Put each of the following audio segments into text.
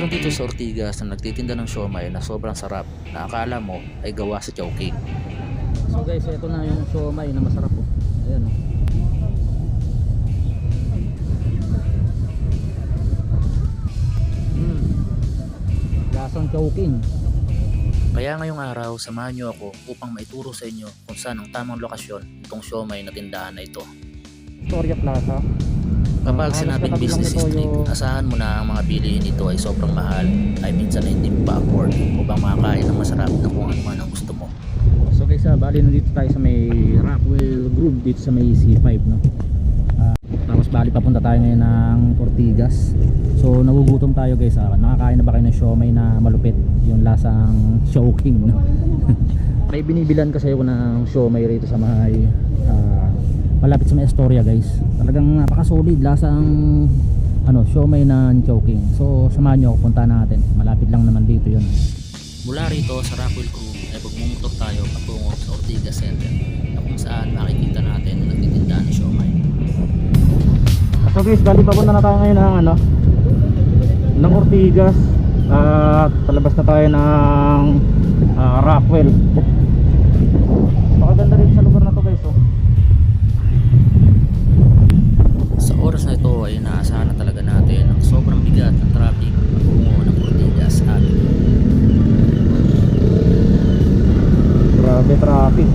Mayroon dito sa Ortigas na nagtitinda ng siomay na sobrang sarap na akala mo ay gawa sa Chowking. So guys, ito na yung siomay na masarap po. Ayan oh. Mm. Lasang choking. Kaya ngayong araw, samahan niyo ako upang maituro sa inyo kung saan ang tamang lokasyon itong siomay na tindahan na ito. Victoria Plaza. Kapag Ah, sinabing business nito district, asahan mo na ang mga bilihin dito ay sobrang mahal ay minsan ay hindi pa afford upang makakain ng masarap na kung ano man ang gusto mo. So guys, ah, bali nandito tayo sa may Rockwell Groove dito sa may C5 no. Ah, tapos bali papunta tayo ngayon ng Ortigas. So nagugutom tayo guys. ah. Nakakain na ba kayo ng siomay na malupit? Yung lasang choking no. may binibilan kasi ako ng siomay rito sa may ah, malapit sa may Astoria guys. Talagang napaka-solid lasang ano, siomay na choking. So samahan ako punta natin. Malapit lang naman dito 'yon. Mula rito sa Rockwell Crew ay pagmumotor tayo patungo sa Ortigas Center na kung saan makikita natin na nagtitinda ng siomay. So guys, bali papunta na tayo ngayon ng ano ng Ortigas at palabas na tayo ng ah, Rockwell. Pakaganda rin sa lugar na to guys oh. Sa ay inaasahan na talaga natin ang sobrang bigat ng traffic patungo ng Ortigas Avenue. Grabe traffic.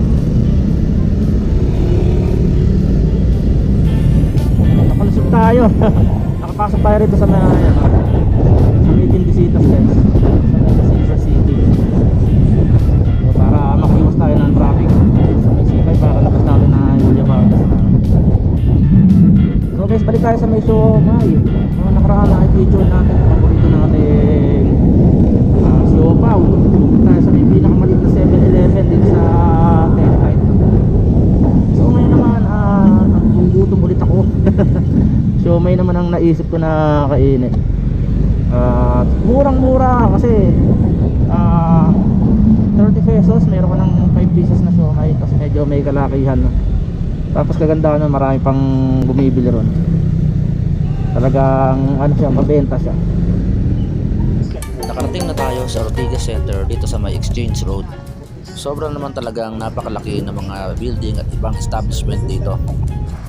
Nakalusot tayo. Nakapasok tayo rito sa may ano, sa may Bisitas guys. May Siomay. Mga nakaraan na i-video natin paborito natin uh, Siopaw. Dito tayo sa may pinakamaliit na 7-Eleven dito sa Tectite. So ngayon naman, ah, nagugutom ulit ako. Siomay naman ang naisip ko na kainin. At murang-mura kasi ah 30 pesos, meron ka ng 5 pieces na siomay kasi medyo may kalakihan. Tapos kagandahan nun, marami pang bumibili ron. Talagang ano siya, mabenta siya. Nakarating na tayo sa Ortigas Center dito sa may Exchange Road. Sobrang naman talagang napakalaki ng mga building at ibang establishment dito.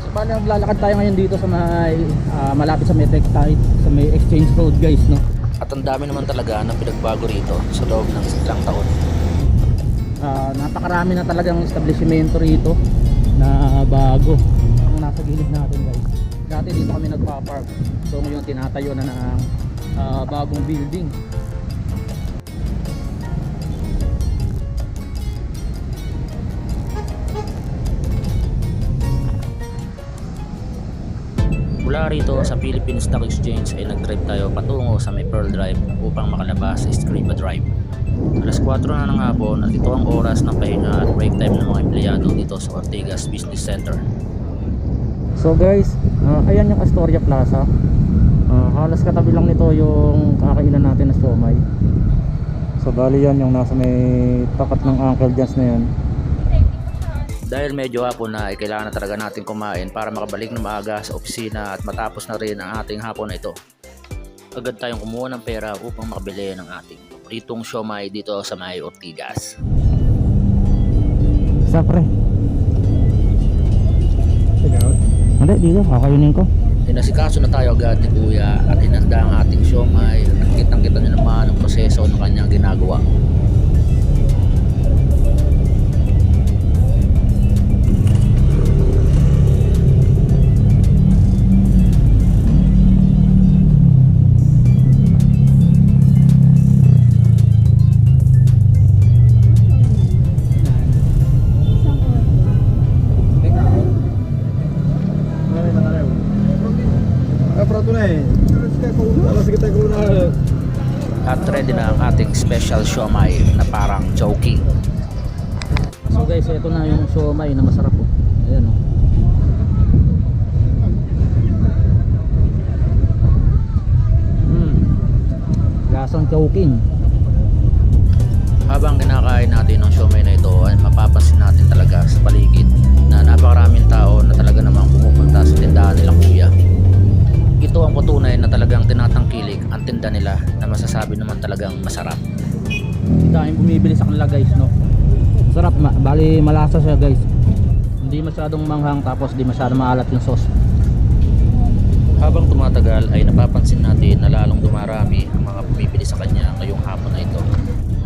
So bali naglalakad tayo ngayon dito sa may ah, malapit sa may Tectite, sa may Exchange Road guys, no. At ang dami naman talaga ng pinagbago rito sa loob ng ilang taon. Ah, napakarami na talagang establishmento rito na bago ang nasa gilid natin guys dati dito kami nagpa-park so ngayon tinatayo na ng ah, bagong building Mula rito sa Philippine Stock Exchange ay nag-drive tayo patungo sa may Pearl Drive upang makalabas sa Scriba Drive. Alas 4 na ng hapon at ito ang oras ng pahinga at break time ng mga empleyado dito sa Ortigas Business Center. So guys ah, ayan yung Astoria Plaza Ah, halos katabi lang nito yung kakainan natin na siomay so bali yan yung nasa may tapat ng Uncle Jans na yan Dahil medyo hapon na ay kailangan na talaga natin kumain para makabalik na maaga sa opisina at matapos na rin ang ating hapon na ito. Agad tayong kumuha ng pera upang makabili ng ating paboritong siomay dito sa may Ortigas. Isa Hindi, dito, kakayunin ko Inasikaso na tayo agad ni Kuya at inanda ang ating siomay at kitang kita nyo naman ang proseso ng kanyang ginagawa. At ready na ang ating special siomay na parang choking. So guys, ito na yung siomay na masarap po. Ayan oh. Mm. Lasang choking. Habang kinakain natin ang siomay na ito ay mapapansin natin talaga sa paligid na napakaraming tao na talaga namang pumupunta sa tindahan nilang kuya. Tinda nila na masasabi naman talagang masarap. Tayong bumibili sa kanila guys no. Sarap ma bali malasa siya guys. Hindi masyadong manghang tapos di masyadong maalat yung sauce. Habang tumatagal ay napapansin natin na lalong dumarami ang mga bumibili sa kanya ngayong hapon na ito.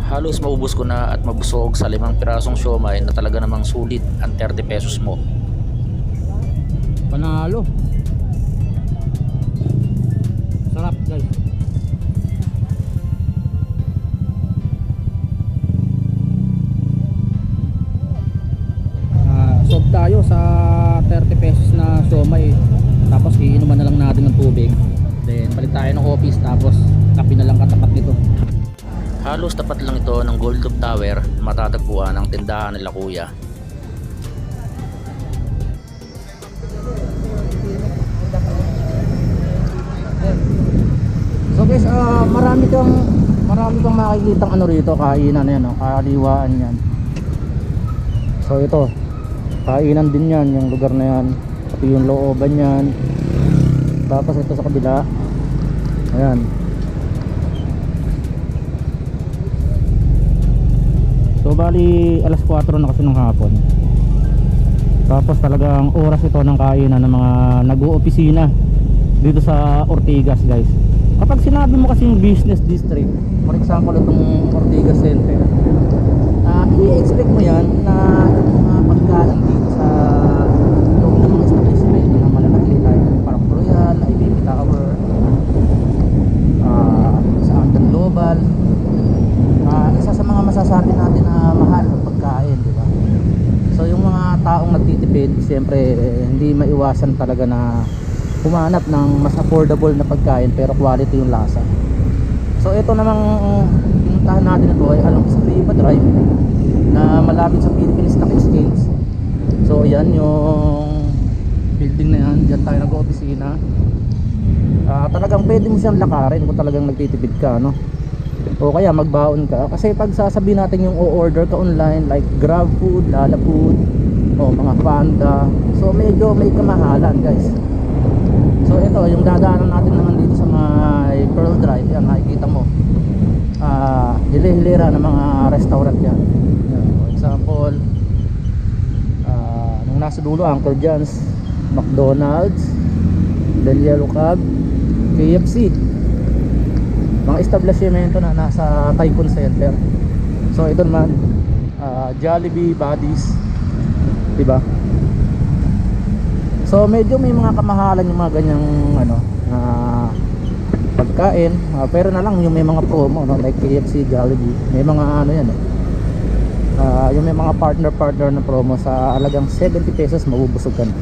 Halos maubos ko na at mabusog sa limang pirasong siomay na talaga namang sulit ang 30 pesos mo. Panalo. Tayo ng office tapos kape na lang katapat nito. Halos tapat lang ito ng Gold Loop Tower matatagpuan ang tindahan nila kuya. So guys, ah, marami kang marami kang makikitang ano rito, kainan yan, no? kaliwaan yan. So ito, kainan din yan, yung lugar na yan. Pati yung looban yan. Tapos ito sa kabila. Ayan. So bali alas 4 na kasi ng hapon. Tapos talagang oras ito ng kainan ng mga nag-oopisina dito sa Ortigas guys. Kapag sinabi mo kasi yung business district, for example itong Ortigas Center, ah i-expect mo yan na mga pagkain dito sa loob ng mga establishment na malalaki like Park Royal, IBB Tower, ah sa Anton Global, ah isa sa mga masasabi natin na mahal ng pagkain, di ba? So yung mga taong nagtitipid, siyempre eh, hindi maiwasan talaga na humanap ng mas affordable na pagkain pero quality yung lasa. So ito namang pinuntahan natin ito ay along Estrella Drive na malapit sa Philippine Stock Exchange. So yan yung building na yan, dyan tayo nag-opisina. Ah, talagang pwede mo siyang lakarin kung talagang nagtitipid ka, no? O kaya magbaon ka. Kasi pag sasabihin natin yung o-order ka online like Grab Food, Lala Food, o mga Panda. So medyo may kamahalan guys. So ito, yung dadaanan natin naman dito sa may Pearl Drive, yan makikita mo. Ah, hili-hilira ng mga restaurant yan. For example, ah, nung nasa dulo, Uncle John's, McDonald's, Del Yellow Cab, KFC. Mga establishmento na nasa Tycoon Center. So ito naman, ah, Jollibee, Buddies, 'di ba? So medyo may mga kamahalan yung mga ganyang ano na pagkain, Ah, pero na lang yung may mga promo no like KFC, Jollibee, may mga ano yan eh. Ah, yung may mga partner partner na promo sa alagang 70 pesos mabubusog ka na.